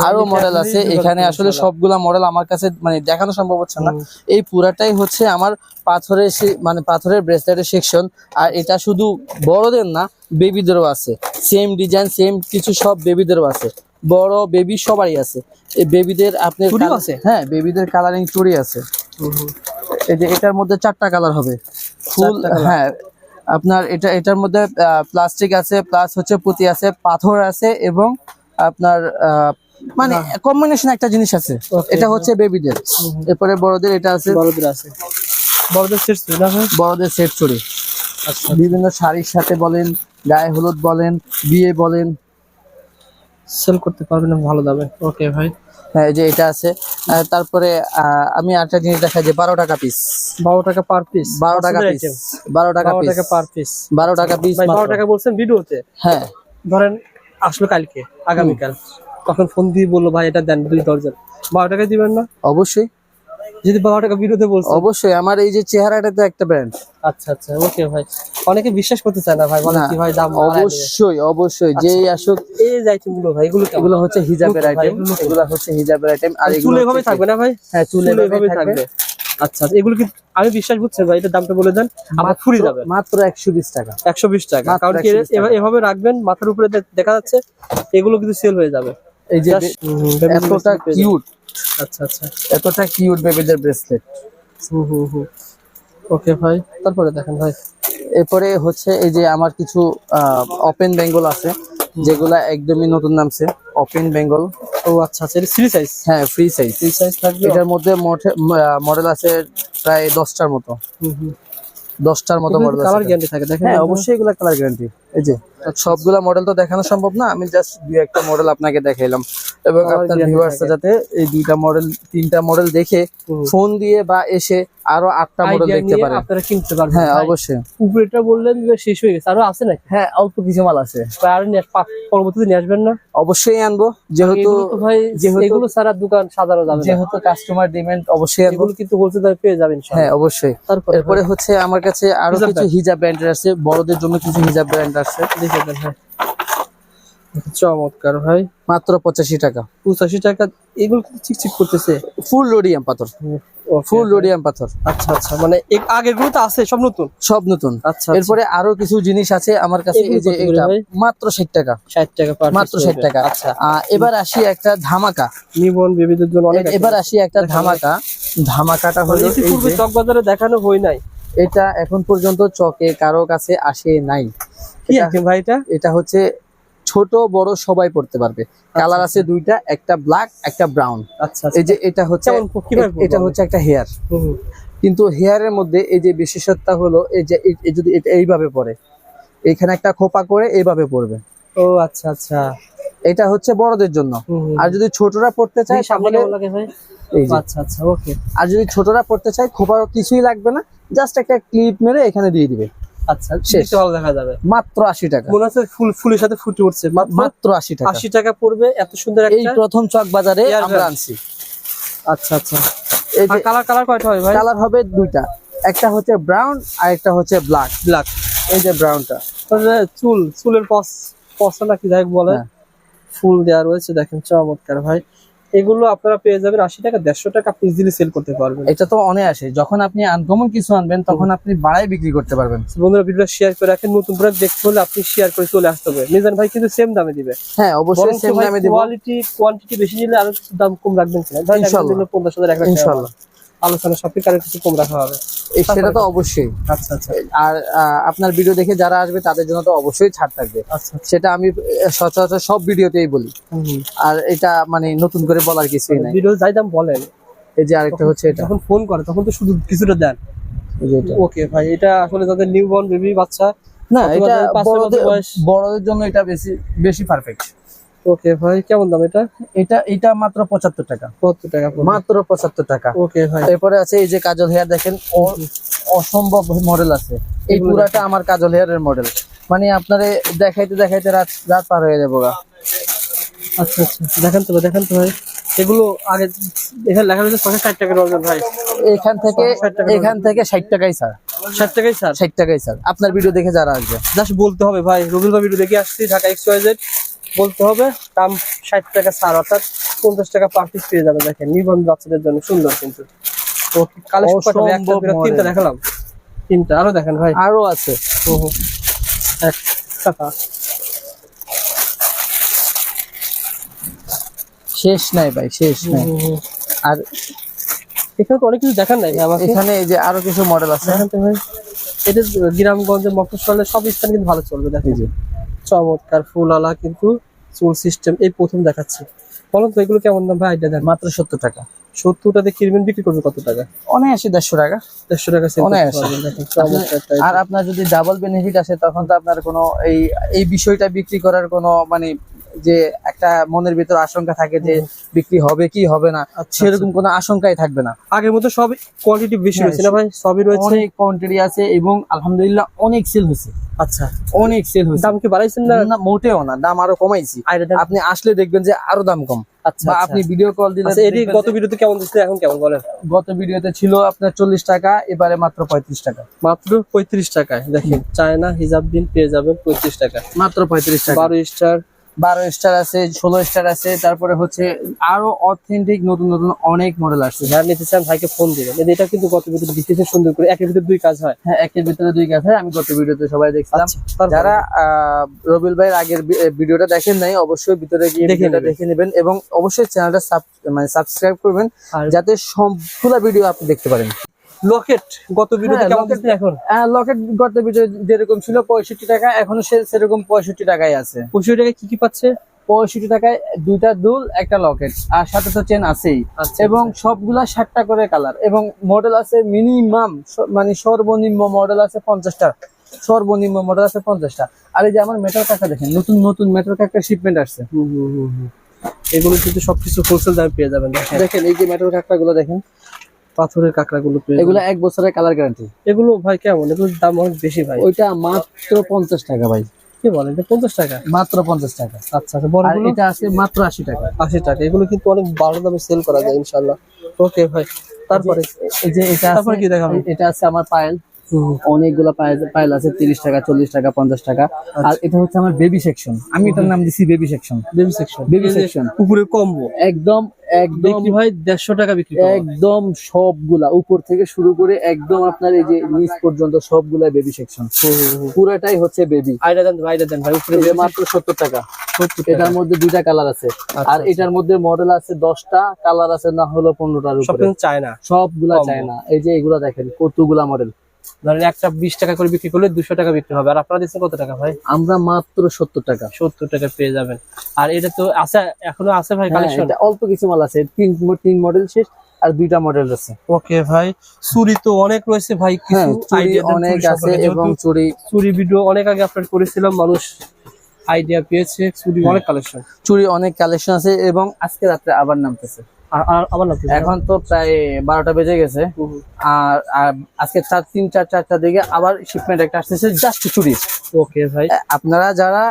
Speaker 2: আরও
Speaker 1: মডেল আছে এখানে আসলে সবগুলা মডেল আমার কাছে মানে দেখানো সম্ভব হচ্ছে না। এই পুরাটাই হচ্ছে আমার পাথরের মানে পাথরের ব্রেসলেটের সেকশন আর এটা শুধু বড়দের না বেবিদেরও আছে। সেম ডিজাইন সেম কিছু সব বেবিদেরও আছে। বড় বেবি সবারই আছে। এই বেবিদের কালার-
Speaker 2: আছে?
Speaker 1: হ্যাঁ বেবিদের কালারিং চুড়ি আছে। এই যে এটার মধ্যে চারটা কালার হবে। ফুল হ্যাঁ আপনার এটা এটার মধ্যে প্লাস্টিক আছে প্লাস হচ্ছে পুঁতি আছে পাথর আছে এবং আপনার মানে কম্বিনেশন একটা জিনিস আছে। এটা হচ্ছে বেবিদের এরপরে বড়দের এটা আছে।
Speaker 2: বড়দের আছে। বড়দের সেট ভাই?
Speaker 1: বড়দের সেট চুড়ি।
Speaker 2: আচ্ছা।
Speaker 1: বিভিন্ন শাড়ির সাথে বলেন গায়ে হলুদ বলেন বিয়ে বলেন।
Speaker 2: সেল করতে পারবেন ভালো দামে। ওকে ভাই।
Speaker 1: এই যে এটা আছে। তারপরে আমি আরেকটা জিনিস দেখাই যে বারো টাকা পিস
Speaker 2: বারো টাকা পার পিস
Speaker 1: বারো টাকা পিস বারো টাকা
Speaker 2: টাকা পার পিস
Speaker 1: বারো টাকা পিস
Speaker 2: বারো টাকা বলছেন ভিডিওতে?
Speaker 1: হ্যাঁ।
Speaker 2: ধরেন আসলো কালকে আগামীকাল। তখন ফোন দিয়ে বলল ভাই এটা দেন দুই দরজন বারো টাকা দিবেন না?
Speaker 1: অবশ্যই।
Speaker 2: যদি বারো টাকা ভিডিওতে বলছেন।
Speaker 1: অবশ্যই আমার এই যে চেহারাটা তো একটা ব্র্যান্ড
Speaker 2: আচ্ছা আচ্ছা ওকে ভাই। অনেকে বিশ্বাস করতে চায় না ভাই বলে কি ভাই দাম
Speaker 1: অবশ্যই অবশ্যই যেই আসুক।
Speaker 2: এই যে আইটেমগুলো ভাই এগুলো
Speaker 1: এগুলো হচ্ছে হিজাবের আইটেম
Speaker 2: এগুলো-
Speaker 1: হচ্ছে হিজাবের আইটেম আর এগুলো
Speaker 2: এভাবে থাকবে না ভাই?
Speaker 1: হ্যাঁ চুল এভাবে থাকবে।
Speaker 2: আচ্ছা আচ্ছা এগুলো কি আমি বিশ্বাস বুঝছেন ভাই এটার দামটা বলে দেন আমার ফুরি যাবে।
Speaker 1: মাত্র একশো বিশ টাকা।
Speaker 2: একশো বিশ টাকা। কারণ কি
Speaker 1: 120
Speaker 2: এভাবে- রাখবেন মাথার উপরে দেখা যাচ্ছে এগুলো কিন্তু সেল হয়ে যাবে।
Speaker 1: এই যে এতটা। কিউট
Speaker 2: আচ্ছা আচ্ছা।
Speaker 1: এতটা কিউট বেবিদের ব্রেসলেট
Speaker 2: হুম হুম হুম। ওকে ভাই। তারপরে দেখেন ভাই।
Speaker 1: এরপরে হচ্ছে এই যে আমার কিছু ওপেন বেঙ্গল আছে যেগুলা একদমই নতুন নামছে। ওপেন বেঙ্গল
Speaker 2: ও আচ্ছা আচ্ছা এটা সাইজ
Speaker 1: হ্যাঁ ফ্রি সাইজ
Speaker 2: থ্রি সাইজ থাকবে?
Speaker 1: এটার মধ্যে মডেল আছে প্রায় দশটার মতো।
Speaker 2: হুম হুম।
Speaker 1: দশটার মতো মডেল
Speaker 2: কালার গ্যারান্টি থাকে দেখেন।
Speaker 1: হ্যাঁ অবশ্যই এগুলা কালার গ্যারান্টি এই যে সবগুলা মডেল তো দেখানো সম্ভব না আমি জাস্ট দুই একটা মডেল আপনাকে দেখাইলাম। এবং আপনার
Speaker 2: guarantee
Speaker 1: ভিউয়ার্স
Speaker 2: থাকে।
Speaker 1: যাতে এই দুইটা মডেল তিনটা মডেল দেখে ফোন দিয়ে বা এসে আরও আটটা মডেল দেখতে পারে
Speaker 2: আপনারা কিনতে পারবেন
Speaker 1: হ্যাঁ অবশ্যই।
Speaker 2: উপরেটা বললেন যে শেষ হয়ে গেছে আরও আছে নাকি?
Speaker 1: হ্যাঁ অল্প কিছু মাল আছে।
Speaker 2: আরও পরবর্তীতে নিয়ে আসবেন না?
Speaker 1: অবশ্যই আনব। যেহেতু
Speaker 2: ভাই
Speaker 1: যেহেতু-
Speaker 2: এগুলো সারা দোকান সাজানো যাবে
Speaker 1: যেহেতু কাস্টমার ডিমান্ড অবশ্যই আনব।
Speaker 2: এগুলো কিন্তু হোলসেল দামে পেয়ে যাবেন
Speaker 1: হ্যাঁ অবশ্যই।
Speaker 2: তারপরে
Speaker 1: হচ্ছে আমার কাছে
Speaker 2: আরও
Speaker 1: কিছু হিজাব ব্র্যান্ডের আছে বড়দের জন্য কিছু হিজাব ব্র্যান্ড আছে
Speaker 2: দেখে দেন চমৎকার ভাই।
Speaker 1: মাত্র পঁচাশি টাকা।
Speaker 2: পঁচাশি টাকা এগুলো চিকচিক করতেছে।
Speaker 1: ফুল রোডিয়াম পাথর। ফুল পাথর।
Speaker 2: আচ্ছা আচ্ছা মানে এ- আগেরগুলো তো আছে সব নতুন?
Speaker 1: সব নতুন।
Speaker 2: আচ্ছা
Speaker 1: এরপরে আরও কিছু জিনিস আছে আমার কাছে এই যে এটা মাত্র ষাট টাকা।
Speaker 2: ষাট টাকা
Speaker 1: মাত্র
Speaker 2: piece
Speaker 1: ষাট
Speaker 2: পড়বে।
Speaker 1: টাকা।
Speaker 2: আচ্ছা।
Speaker 1: এবার আসি একটা ধামাকা।
Speaker 2: নিবন বেবিদের জন্য অনেক
Speaker 1: এবার আসি একটা ধামাকা। ধামাকাটা হলো এই
Speaker 2: ইতিপূর্বে
Speaker 1: যে,
Speaker 2: চক বাজারে দেখানো হয় নাই।
Speaker 1: এটা এখন পর্যন্ত চকে কারও কাছে আসে নাই।
Speaker 2: কি
Speaker 1: এটা-
Speaker 2: ভাই এটা?
Speaker 1: এটা হচ্ছে ছোট বড় সবাই পড়তে পারবে। কালার আছে দুইটা একটা ব্ল্যাক একটা ব্রাউন
Speaker 2: আচ্ছা আচ্ছা।
Speaker 1: এই যে এটা হচ্ছে এটা হচ্ছে একটা হেয়ার। কিন্তু হেয়ারের মধ্যে এই যে বিশেষত্ব হলো এই যে যদি এটা এইভাবে পড়ে এখানে একটা খোপা করে এইভাবে পড়বে।
Speaker 2: ও আচ্ছা আচ্ছা।
Speaker 1: এটা হচ্ছে বড়দের জন্য। আর যদি ছোটরা পড়তে চায়
Speaker 2: সামনে লাগে ভাই আচ্ছা আচ্ছা ওকে।
Speaker 1: আর যদি ছোটরা পড়তে চায় খোপা কিছুই লাগবে না জাস্ট একটা ক্লিপ মেরে এখানে দিয়ে দিবে।
Speaker 2: আচ্ছা
Speaker 1: শেষ।
Speaker 2: দেখতে ভালো দেখা যাবে।
Speaker 1: মাত্র আশি টাকা।
Speaker 2: মনে হচ্ছে ফুল ফুলের সাথে ফুটে উঠছে। মাত্র
Speaker 1: মাত্র আশি টাকা।
Speaker 2: আশি টাকা পড়বে এত সুন্দর
Speaker 1: এই
Speaker 2: একটা
Speaker 1: প্রথম চক বাজারে আমরা আনছি।
Speaker 2: আচ্ছা আচ্ছা।
Speaker 1: এই যে
Speaker 2: কালার কালার কয়টা ভাই?
Speaker 1: কালার হবে দুইটা। একটা হচ্ছে ব্রাউন আর একটা হচ্ছে ব্ল্যাক।
Speaker 2: ব্ল্যাক।
Speaker 1: এই যে ব্রাউনটা।
Speaker 2: চুল চুলের পস যাই বলে
Speaker 1: হ্যাঁ।
Speaker 2: ফুল দেওয়া রয়েছে দেখেন চমৎকার ভাই। এগুলো আপনারা পেয়ে যাবেন আশি টাকা দেড়শো টাকা আপনি ইজিলি সেল করতে পারবেন।
Speaker 1: এটা তো অনেক আসে যখন আপনি আনকমন কিছু আনবেন তখন আপনি বাড়ায় বিক্রি করতে পারবেন।
Speaker 2: বন্ধুরা ভিডিওটা শেয়ার করে রাখেন। নতুন প্রোডাক্ট দেখতে হলে আপনি শেয়ার করে চলে আসতে হবে। মিজান ভাই কিন্তু সেম দামে দিবে।
Speaker 1: হ্যাঁ অবশ্যই সেম দামে দিব।
Speaker 2: কোয়ালিটি কোয়ান্টিটি বেশি নিলে আরও দাম কম রাখবেন কিনা? ধরেন একজন
Speaker 1: ইনশাল্লাহ।
Speaker 2: আলোচনা আরও কিছু কম রাখা হবে।
Speaker 1: সেটা তো অবশ্যই।
Speaker 2: আচ্ছা আচ্ছা।
Speaker 1: আর আপনার ভিডিও দেখে যারা আসবে তাদের জন্য তো অবশ্যই ছাড় থাকবে।
Speaker 2: আচ্ছা
Speaker 1: সেটা আমি সচরাচর সব ভিডিওতেই বলি। আর এটা মানে নতুন করে বলার কিছুই নাই।
Speaker 2: ভিডিও যাই দাম বলেন।
Speaker 1: এই যে আরেকটা হচ্ছে এটা।
Speaker 2: যখন ফোন করে তখন তো শুধু কিছুটা দেন। ওকে ভাই এটা আসলে যাদের নিউ বর্ন বেবি বাচ্চা
Speaker 1: না এটা? বড়দের জন্য এটা বেশি বেশি পারফেক্ট
Speaker 2: ওকে ভাই কেমন দাম এটা?
Speaker 1: এটা এটা মাত্র পঁচাত্তর টাকা।
Speaker 2: কত টাকা
Speaker 1: মাত্র পঁচাত্তর টাকা।
Speaker 2: ওকে ভাই।
Speaker 1: এরপরে আছে এই যে কাজল হেয়ার দেখেন অসম্ভব মডেল আছে। এই পুরাটা আমার কাজল হেয়ারের মডেল মানে আপনারে দেখাইতে দেখাইতে রাত রাত পার হয়ে যাব।
Speaker 2: আচ্ছা আচ্ছা। দেখেন তো দেখেন তো ভাই। এগুলো আগে এখানে লেখা রয়েছে ছশো ষাট টাকা ডজন ভাই।
Speaker 1: এখান থেকে এখান থেকে ষাট টাকাই স্যার।
Speaker 2: ষাট টাকাই স্যার?
Speaker 1: ষাট টাকাই স্যার। আপনার ভিডিও দেখে যারা আসবে।
Speaker 2: জাস্ট বলতে হবে ভাই ভাই ভিডিও দেখে আসছি ঢাকা এক্স ওয়াই জেড বলতে হবে দাম ষাট টাকা ছাড় অর্থাৎ পঞ্চাশ টাকা পার পিস পেয়ে যাবেন দেখেন নিবন্ধ বাচ্চাদের জন্য সুন্দর কিন্তু। তো তিনটা দেখালাম। তিনটা আরও দেখেন ভাই।
Speaker 1: আরও আছে। শেষ নাই ভাই শেষ নাই। আর
Speaker 2: এখানে তো অনেক কিছু দেখার নাই আমাকে।
Speaker 1: এখানে এই যে আরও কিছু মডেল আছে।
Speaker 2: এটা গ্রামগঞ্জে মফস্বলে সব স্থানে কিন্তু ভালো চলবে দেখেন।
Speaker 1: যে।
Speaker 2: চমৎকার ফুলালা কিন্তু চুল সিস্টেম এই প্রথম দেখাচ্ছি। বলুন তো এগুলো কেমন দাম ভাই আইডিয়া দেন?
Speaker 1: মাত্র সত্তর টাকা।
Speaker 2: সত্তরটাতে কিনবেন বিক্রি করবে কত টাকা?
Speaker 1: অনায়াসি দেড়শো টাকা।
Speaker 2: দেড়শো টাকা sell করতে
Speaker 1: অনায়াসে।
Speaker 2: পারবেন, দেখেন, চমৎকার type
Speaker 1: আর আপনার যদি ডাবল বেনিফিট আসে তখন তো আপনার কোনো এই এই বিষয়টা বিক্রি করার কোনো মানে যে একটা মনের ভিতর আশঙ্কা থাকে যে বিক্রি হবে কি হবে না
Speaker 2: আচ্ছা,
Speaker 1: সেরকম কোনো আশঙ্কাই থাকবে না।
Speaker 2: আগের মতো সব কোয়ালিটি বেশি
Speaker 1: হ্যাঁ,
Speaker 2: রয়েছে না ভাই সবই রয়েছে।
Speaker 1: অনেক কোয়ান্টিটি আছে এবং আলহামদুলিল্লাহ অনেক সেল হয়েছে।
Speaker 2: আচ্ছা।
Speaker 1: অনেক সেল হয়েছে।
Speaker 2: দাম কি বাড়াইছেন না?
Speaker 1: না মোটেও না দাম আরও কমাইছি। আপনি আসলে দেখবেন যে আরও দাম কম।
Speaker 2: আচ্ছা আচ্ছা।
Speaker 1: আপনি ভিডিও কল
Speaker 2: আচ্ছা এটি গত
Speaker 1: যে
Speaker 2: ভিডিওতে কেমন দিচ্ছে এখন কেমন বলেন?
Speaker 1: গত ভিডিওতে ছিল আপনার চল্লিশ টাকা এবারে মাত্র পঁয়ত্রিশ টাকা।
Speaker 2: মাত্র পঁয়ত্রিশ টাকায় দেখেন চায়না হিজাব বিন পেয়ে যাবেন পঁয়ত্রিশ টাকা
Speaker 1: মাত্র পঁয়ত্রিশ টাকা।
Speaker 2: বারো স্টার
Speaker 1: বারো স্টার আছে ষোলো স্টার আছে তারপরে হচ্ছে আরও অথেন্টিক নতুন নতুন অনেক মডেল আসছে।
Speaker 2: যারা নিতে চান ভাইকে ফোন দিবেন। এটা কিন্তু গত ভিডিওতে দিতেছে সুন্দর করে একের ভিতরে দুই কাজ হয়।
Speaker 1: হ্যাঁ একের ভিতরে দুই কাজ হয়। আমি গত ভিডিওতে সবাই দেখছিলাম।
Speaker 2: আচ্ছা,
Speaker 1: যারা আহ, রবিল ভাইয়ের আগের ভিডিওটা দেখেন নাই অবশ্যই ভিতরে গিয়ে
Speaker 2: দেখে
Speaker 1: ভিডিওটা দেখে নেবেন এবং অবশ্যই চ্যানেলটা মানে সাবস্ক্রাইব করবেন যাতে সবগুলা ভিডিও আপনি দেখতে পারেন।
Speaker 2: লকেট গত ভিডিওতে
Speaker 1: হ্যাঁ,
Speaker 2: কেমন এখন?
Speaker 1: লকেট গত ভিডিও যেরকম ছিল পঁয়ষট্টি টাকা এখনও সেরকম আছে।
Speaker 2: পঁচিশ টাকায় কি কি পাচ্ছে?
Speaker 1: পঁয়ষট্টি টাকায় দুইটা দুল একটা লকেট আর সাথে তো চেন আছেই।
Speaker 2: আচ্ছা
Speaker 1: এবং সবগুলা ষাটটা করে কালার এবং মডেল আছে মিনিমাম মানে সর্বনিম্ন মডেল আছে পঞ্চাশটা। সর্বনিম্ন মডেল আছে পঞ্চাশটা। আর এই যে আমার মেটাল কাকা দেখেন নতুন নতুন মেটাল কাকা শিপমেন্ট আসছে।
Speaker 2: এগুলো কিন্তু সবকিছু হোলসেল দামে পেয়ে যাবেন দেখেন।
Speaker 1: দেখেন এই যে মেটাল কাঁকড়া গুলো দেখেন
Speaker 2: পাথরের কাঁকড়া গুলো
Speaker 1: এগুলো এক বছরের কালার গ্যারান্টি
Speaker 2: এগুলো ভাই কেমন? এগুলোর দাম অনেক বেশি ভাই।
Speaker 1: ওইটা মাত্র পঞ্চাশ টাকা ভাই।
Speaker 2: কি বলেন পঞ্চাশ টাকা?
Speaker 1: মাত্র পঞ্চাশ টাকা।
Speaker 2: আচ্ছা আচ্ছা বড়
Speaker 1: এটা আছে মাত্র আশি টাকা।
Speaker 2: আশি টাকা। এগুলো কিন্তু অনেক ভালো দামে সেল করা যায় ইনশাল্লাহ ওকে ভাই। তারপরে
Speaker 1: যে এটা
Speaker 2: তারপরে কি দেখাবো?
Speaker 1: এটা আছে আমার পায়েল। অনেকগুলো পায়েল আছে তিরিশ টাকা চল্লিশ টাকা পঞ্চাশ টাকা। আর এটা হচ্ছে আমার বেবি সেকশন আমি এটার নাম দিছি baby section
Speaker 2: baby section
Speaker 1: Baby section।
Speaker 2: উপরে কম্বো
Speaker 1: একদম একদম
Speaker 2: বিক্রি দেড়শো টাকা বিক্রি
Speaker 1: একদম সবগুলা। উপর থেকে শুরু করে একদম আপনার এই যে নিচ পর্যন্ত সবগুলা বেবি সেকশন। পুরাটাই হচ্ছে বেবি
Speaker 2: আইডিয়া দেন ভাই আইডিয়া দেন ভাই উপরে
Speaker 1: এটা মাত্র সত্তর টাকা। এটার মধ্যে দুইটা কালার আছে। আর
Speaker 2: আচ্ছা,
Speaker 1: এটার মধ্যে মডেল আছে দশটা কালার আছে না হলো পনেরোটার
Speaker 2: সব
Speaker 1: উপরে।
Speaker 2: চায়না।
Speaker 1: সবগুলা
Speaker 2: Combo।
Speaker 1: চায় না এই যে এগুলা দেখেন কতগুলা মডেল
Speaker 2: ধরেন একটা বিশ টাকা করে বিক্রি করলে দুশো টাকা বিক্রি হবে। আর আপনারা দিচ্ছেন কত টাকা ভাই?
Speaker 1: আমরা মাত্র সত্তর টাকা।
Speaker 2: সত্তর টাকা পেয়ে যাবেন। আর এটা তো আছে এখনও আছে ভাই
Speaker 1: হ্যাঁ,
Speaker 2: কালেকশন
Speaker 1: অল্প কিছু মাল আছে। তিন তিন মডেল শেষ আর দুইটা মডেল আছে।
Speaker 2: ওকে ভাই চুরি তো অনেক রয়েছে ভাই
Speaker 1: হ্যাঁ
Speaker 2: কিছু আইডিয়া
Speaker 1: অনেক আছে এবং চুড়ি
Speaker 2: চুরি ভিডিও অনেক আগে আপলোড করেছিলাম মানুষ আইডিয়া পেয়েছে চুরি
Speaker 1: হ্যাঁ।
Speaker 2: অনেক কালেকশন
Speaker 1: চুরি অনেক কালেকশন আছে এবং আজকে রাত্রে আবার নামতেছে।
Speaker 2: আবার
Speaker 1: এখন তো প্রায় বারোটা বেজে গেছে। আর আজকে চার তিন চার চারটার দিকে আবার শিপমেন্ট একটা আসতেছে জাস্ট চুরি
Speaker 2: ওকে ভাই।
Speaker 1: আপনারা যারা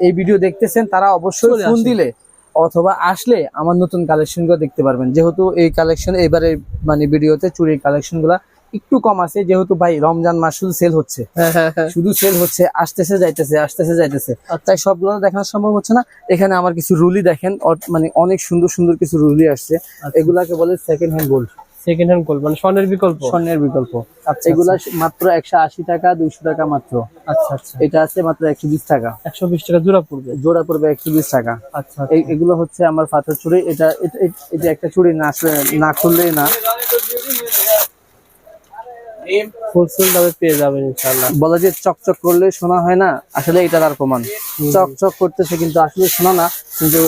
Speaker 1: এই- ভিডিও দেখতেছেন তারা অবশ্যই ফোন দিলে অথবা আসলে আমার নতুন কালেকশনগুলো দেখতে পারবেন। যেহেতু এই কালেকশন এবারে মানে ভিডিওতে চুরির কালেকশনগুলা একটু কম আছে যেহেতু ভাই রমজান মাস শুধু সেল হচ্ছে।
Speaker 2: হ্যাঁ হ্যাঁ হ্যাঁ
Speaker 1: শুধু সেল হচ্ছে আসতেছে যাইতেছে আসতেছে যাইতেছে। তাই সবগুলো দেখানো সম্ভব হচ্ছে না। এখানে আমার কিছু রুলি দেখেন মানে অনেক সুন্দর সুন্দর কিছু রুলি আসছে। এগুলাকে বলে second hand gold
Speaker 2: second hand gold মানে স্বর্ণের বিকল্প?
Speaker 1: স্বর্ণের বিকল্প।
Speaker 2: আচ্ছা
Speaker 1: এগুলা মাত্র একশো আশি টাকা দুইশো টাকা মাত্র।
Speaker 2: আচ্ছা আচ্ছা।
Speaker 1: এটা আছে মাত্র একশো বিশ টাকা।
Speaker 2: একশো বিশ টাকা জোড়া পড়বে?
Speaker 1: জোড়া পড়বে একশো বিশ টাকা।
Speaker 2: আচ্ছা
Speaker 1: এগুলো হচ্ছে আমার পাথর চুড়ি এটা এটা- এটা- এটা একটা চুড়ি না আসলে না খুললেই না।
Speaker 2: হোলসেল দামে পেয়ে যাবেন ইনশাল্লাহ
Speaker 1: বলা যে চকচক করলে শোনা হয় না আসলে এটা তার প্রমাণ। চকচক করতেছে কিন্তু আসলে শোনা না কিন্তু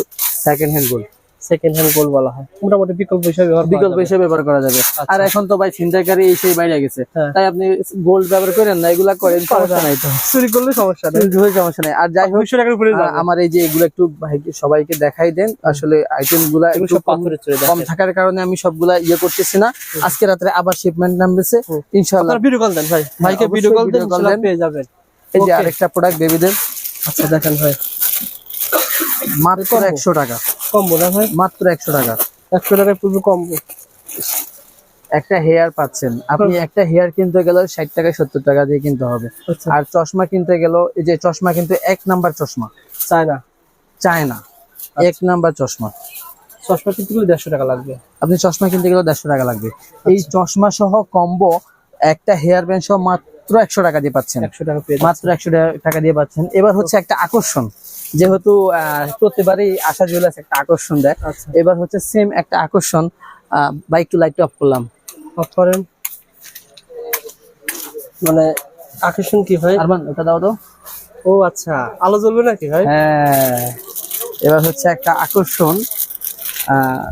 Speaker 1: second hand gold
Speaker 2: second hand gold বলা হয়। মোটামুটি বিকল্প হিসেবে
Speaker 1: বিকল্প হিসেবে ব্যবহার করা যাবে। আর এখন তো ভাই ছিনতাইকারী এই সেই বাইরে গেছে।
Speaker 2: হ্যাঁ।
Speaker 1: তাই আপনি গোল্ড ব্যবহার করেন না এগুলা করেন সমস্যা নাই তো।
Speaker 2: চুরি করলে সমস্যা নেই।
Speaker 1: সমস্যা নাই। আর যাই হোক
Speaker 2: দুইশো টাকার উপরে
Speaker 1: আমার এই যে এগুলো একটু সবাইকে দেখাই দেন আসলে
Speaker 2: আইটেমগুলা
Speaker 1: একটু কম থাকার কারণে আমি সবগুলা ইয়ে করতেছি না। আজকে রাত্রে আবার শিপমেন্ট নামতেছে।
Speaker 2: হুম।
Speaker 1: ইনশাআল্লাহ।
Speaker 2: ভিডিও কল দেন ভাই। ভাইকে
Speaker 1: অবশ্যই
Speaker 2: ভিডিও কল দেন পেয়ে যাবেন।
Speaker 1: এই যে আরেকটা প্রোডাক্ট বেবিদের
Speaker 2: আচ্ছা দেখেন ভাই।
Speaker 1: মাত্র
Speaker 2: কম্বো।
Speaker 1: একশো টাকা।
Speaker 2: কম না ভাই?
Speaker 1: মাত্র একশো টাকা।
Speaker 2: একশো টাকায় পূর্বে কম
Speaker 1: একটা হেয়ার পাচ্ছেন। আপনি একটা হেয়ার কিনতে গেলে ষাট টাকা সত্তর টাকা দিয়ে কিনতে হবে।
Speaker 2: আচ্ছা।
Speaker 1: আর চশমা কিনতে গেল এই যে চশমা কিন্তু এক নাম্বার চশমা।
Speaker 2: চায় না
Speaker 1: চায় না এক নাম্বার চশমা।
Speaker 2: চশমা কিনতে গেলে দেড়শো টাকা লাগবে।
Speaker 1: আপনি চশমা কিনতে গেলে দেড়শো টাকা লাগবে। এই চশমা সহ কম্বো একটা হেয়ার ব্যান্ড সহ মাত্র একশো টাকা দিয়ে পাচ্ছেন।
Speaker 2: একশো টাকা
Speaker 1: মাত্র একশো টাকা দিয়ে পাচ্ছেন। এবার হচ্ছে একটা আকর্ষণ। যেহেতু আহ, প্রতিবারই আশা জুয়েলার্স একটা আকর্ষণ দেয়।
Speaker 2: আচ্ছা।
Speaker 1: এবার হচ্ছে সেম একটা আকর্ষণ বাইক টু লাইট অফ করলাম।
Speaker 2: অফ করেন। মানে আকর্ষণ কি হয়
Speaker 1: আরমান ওটা দাও তো।
Speaker 2: ও আচ্ছা আলো জ্বলবে নাকি ভাই?
Speaker 1: হ্যাঁ। এবার হচ্ছে একটা আকর্ষণ আহ,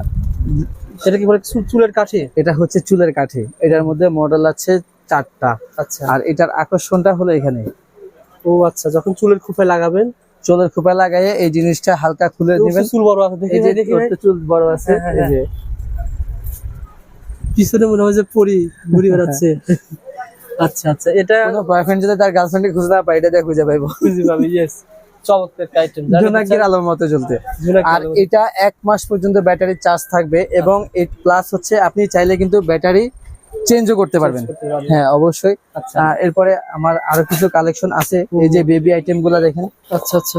Speaker 2: সেটা কি বলে চুলের কাঠি?
Speaker 1: এটা হচ্ছে চুলের কাঠি। এটার মধ্যে মডেল আছে চারটা।
Speaker 2: আচ্ছা।
Speaker 1: আর এটার আকর্ষণটা হলো এখানে।
Speaker 2: ও আচ্ছা যখন চুলের খুপে লাগাবেন
Speaker 1: চুলের খোপা লাগাইয়ে এই জিনিসটা হালকা খুলে দিবেন।
Speaker 2: চুল বড় আছে দেখি
Speaker 1: এই যে
Speaker 2: ভাই, দেখি
Speaker 1: চুল বড় আছে
Speaker 2: হ্যাঁ,
Speaker 1: এই যে।
Speaker 2: পিছনে মনে হয় যে পরি ঘুরে বেড়াচ্ছে। আচ্ছা আচ্ছা এটা
Speaker 1: কোনো বয়ফ্রেন্ড যদি তার গার্লফ্রেন্ড খুঁজে না পায় এটা দিয়ে খুঁজে পাইবো।
Speaker 2: খুঁজে পাবে ইয়েস চমৎকার আইটেম
Speaker 1: জোনাকির আলোর মতো চলতে। আর এটা এক মাস পর্যন্ত ব্যাটারি চার্জ থাকবে এবং প্লাস হচ্ছে আপনি চাইলে কিন্তু ব্যাটারি চেঞ্জও করতে পারবেন। হ্যাঁ অবশ্যই।
Speaker 2: আচ্ছা।
Speaker 1: এরপরে আমার আরও কিছু কালেকশন আছে। এই যে বেবি আইটেমগুলা দেখেন।
Speaker 2: আচ্ছা আচ্ছা।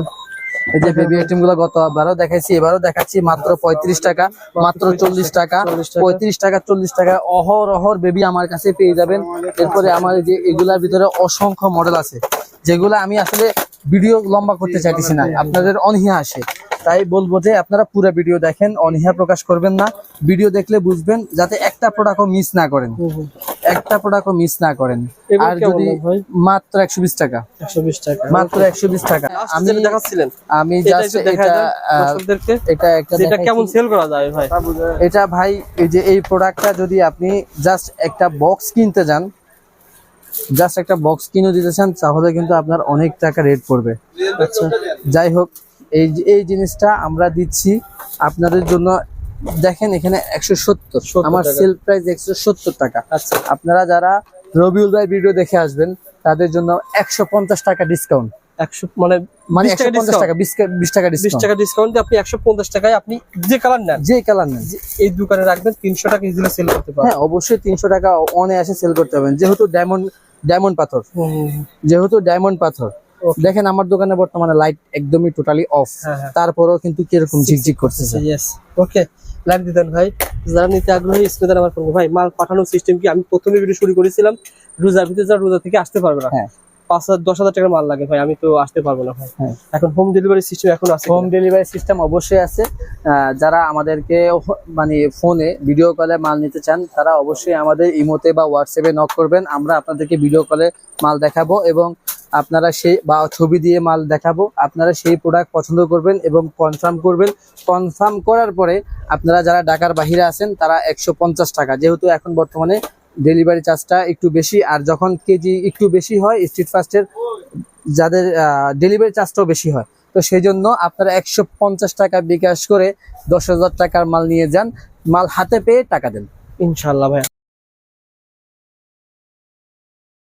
Speaker 1: এই যে বেবি আইটেমগুলো গতবারও দেখাইছি এবারও দেখাচ্ছি মাত্র পঁয়ত্রিশ টাকা মাত্র চল্লিশ টাকা পঁয়ত্রিশ টাকা চল্লিশ টাকা। অহর অহর বেবি আমার কাছে পেয়ে যাবেন। এরপরে আমার এই যে এগুলার ভিতরে অসংখ্য মডেল আছে যেগুলো আমি আসলে ভিডিও লম্বা করতে চাইতেছি না। আপনাদের অনীহা আসে। তাই বলব যে আপনারা পুরো ভিডিও দেখেন অনীহা প্রকাশ করবেন না। ভিডিও দেখলে বুঝবেন যাতে একটা প্রোডাক্টও মিস না করেন। একটা প্রোডাক্টও মিস না করেন। আর যদি মাত্র একশো বিশ টাকা।
Speaker 2: একশো বিশ টাকা।
Speaker 1: মাত্র একশো বিশ টাকা।
Speaker 2: আমি দেখাচ্ছিলেন
Speaker 1: আমি
Speaker 2: এটা
Speaker 1: জাস্ট এটা
Speaker 2: দর্শকদেরকে।
Speaker 1: এটা একটা দেখাইছি।
Speaker 2: কেমন সেল করা যায় ভাই?
Speaker 1: এটা ভাই এই যে এই প্রোডাক্টটা যদি আপনি জাস্ট একটা বক্স কিনতে যান জাস্ট একটা বক্স কিনে দিতে চান তাহলে কিন্তু আপনার অনেক টাকা রেট পড়বে।
Speaker 2: আচ্ছা
Speaker 1: যাই হোক এই এই জিনিসটা আমরা দিচ্ছি আপনাদের জন্য। দেখেন এখানে একশো সত্তর। আমার সেল প্রাইস একশো সত্তর টাকা।
Speaker 2: আচ্ছা।
Speaker 1: আপনারা যারা রবিউল ভাই ভিডিও দেখে আসবেন তাদের জন্য একশো পঞ্চাশ টাকা ডিসকাউন্ট
Speaker 2: একশো মানে
Speaker 1: মানে একশো পঞ্চাশ টাকা বিশ টাকা
Speaker 2: বিশ
Speaker 1: ডিসকাউন্ট
Speaker 2: টাকা ডিসকাউন্ট দিয়ে আপনি একশো পঞ্চাশ টাকায় আপনি যে কালার নেন
Speaker 1: যে কালার নেন।
Speaker 2: এই দোকানে রাখবেন তিনশো টাকা ইজিলি সেল করতে পারবেন।
Speaker 1: হ্যাঁ অবশ্যই তিনশো টাকা অনায়াসে সেল করতে পারবেন। যেহেতু ডায়মন্ড ডায়মন্ড পাথর। যেহেতু ডায়মন্ড পাথর. দেখেন আমার দোকানে বর্তমানে লাইট একদমই টোটালি অফ। তারপরেও কিন্তু কীরকম ঝিকঝিক করতেছে।
Speaker 2: ওকে লাইক দিতেন ভাই। যারা নিতে আগ্রহী স্ক্রিনে আমার ফোন ভাই মাল পাঠানোর সিস্টেম কি? আমি প্রথমে ভিডিও শুরু করেছিলাম রোজার ভিতরে যারা রোজা থেকে আসতে পারবে না।
Speaker 1: হ্যাঁ।
Speaker 2: পাঁচ হাজার দশ হাজার টাকার মাল লাগে ভাই আমি তো আসতে পারব না ভাই।
Speaker 1: হ্যাঁ।
Speaker 2: এখন হোম ডেলিভারি সিস্টেম এখন আছে
Speaker 1: হোম ডেলিভারি সিস্টেম অবশ্যই আছে। যারা আমাদেরকে মানে ফোনে ভিডিও কলে মাল নিতে চান তারা অবশ্যই আমাদের ইমোতে বা হোয়াটসঅ্যাপে নক করবেন। আমরা আপনাদেরকে ভিডিও কলে মাল দেখাবো এবং আপনারা সেই বা ছবি দিয়ে মাল দেখাবো। আপনারা সেই প্রোডাক্ট পছন্দ করবেন এবং কনফার্ম করবেন। কনফার্ম করার পরে আপনারা যারা ঢাকার বাহিরে আছেন, তারা একশো পঞ্চাশ টাকা। যেহেতু এখন বর্তমানে ডেলিভারি চার্জটা একটু বেশি, আর যখন কেজি একটু বেশি হয় স্ট্রিট ফাস্টের যাদের ডেলিভারি চার্জটাও বেশি হয়। তো সেই জন্য আপনারা একশো পঞ্চাশ টাকা বিকাশ করে দশ হাজার টাকার মাল নিয়ে যান। মাল হাতে পেয়ে টাকা দেন।
Speaker 2: ইনশাল্লাহ ভাই